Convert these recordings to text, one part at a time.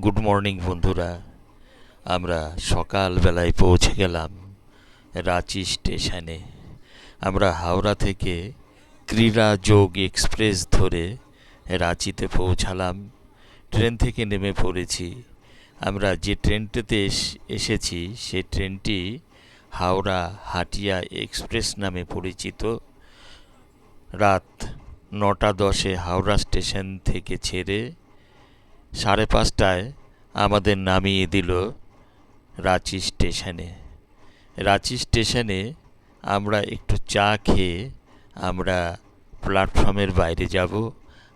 Good morning বন্ধুরা। আমরা সকালবেলায় পৌঁছে গেলাম রাঁচি স্টেশনে। আমরা হাওড়া থেকে ক্রীড়া যোগ এক্সপ্রেস ধরে রাঁচিতে পৌঁছালাম। ট্রেন থেকে নেমে পড়েছি। আমরা যে ট্রেনটিতে এস- এসেছি, সে ট্রেনটি হাওড়া হাটিয়া এক্সপ্রেস নামে পরিচিত। রাত নটা দশে হাওড়া স্টেশন থেকে ছেড়ে সাড়ে পাঁচটায় আমাদের নামিয়ে দিল রাঁচি স্টেশনে। রাঁচি স্টেশনে আমরা একটু চা খেয়ে আমরা প্ল্যাটফর্মের বাইরে যাব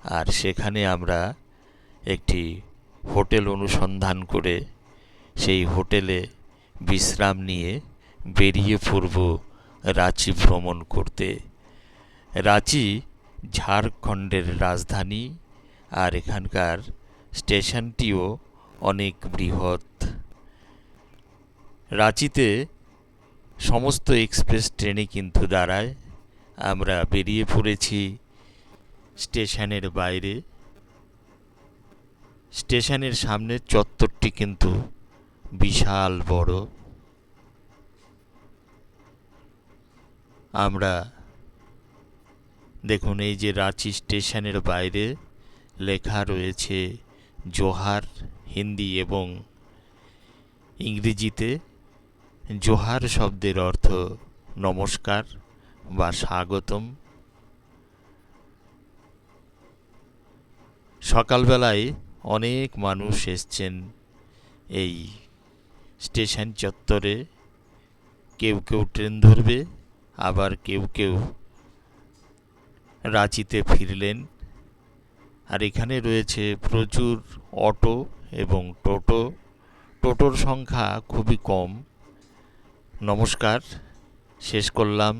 আর সেখানে আমরা একটি হোটেল অনুসন্ধান করে সেই হোটেলে বিশ্রাম নিয়ে বেরিয়ে পড়ব রাঁচি ভ্রমণ করতে। রাঁচি ঝাড়খণ্ডের রাজধানী আর এখানকার স্টেশনটিও অনেক বৃহৎ। রাঁচিতে সমস্ত এক্সপ্রেস ট্রেনে কিন্তু দাঁড়ায়। আমরা বেরিয়ে পড়েছি স্টেশনের বাইরে। স্টেশনের সামনের চত্বরটি কিন্তু বিশাল বড়। আমরা দেখুন, এই যে রাঁচি স্টেশনের বাইরে লেখা রয়েছে জোহার, হিন্দি এবং ইংরেজিতে জোহার শব্দের অর্থ নমস্কার বা স্বাগতম। সকালবেলায় অনেক মানুষ এসছেন এই স্টেশন চত্বরে। কেউ কেউ ট্রেন ধরবে, আবার কেউ কেউ রাঁচিতে ফিরলেন। আর এখানে রয়েছে প্রচুর অটো এবং টোটো। টোটোর সংখ্যা খুবই কম। নমস্কার শেষ করলাম।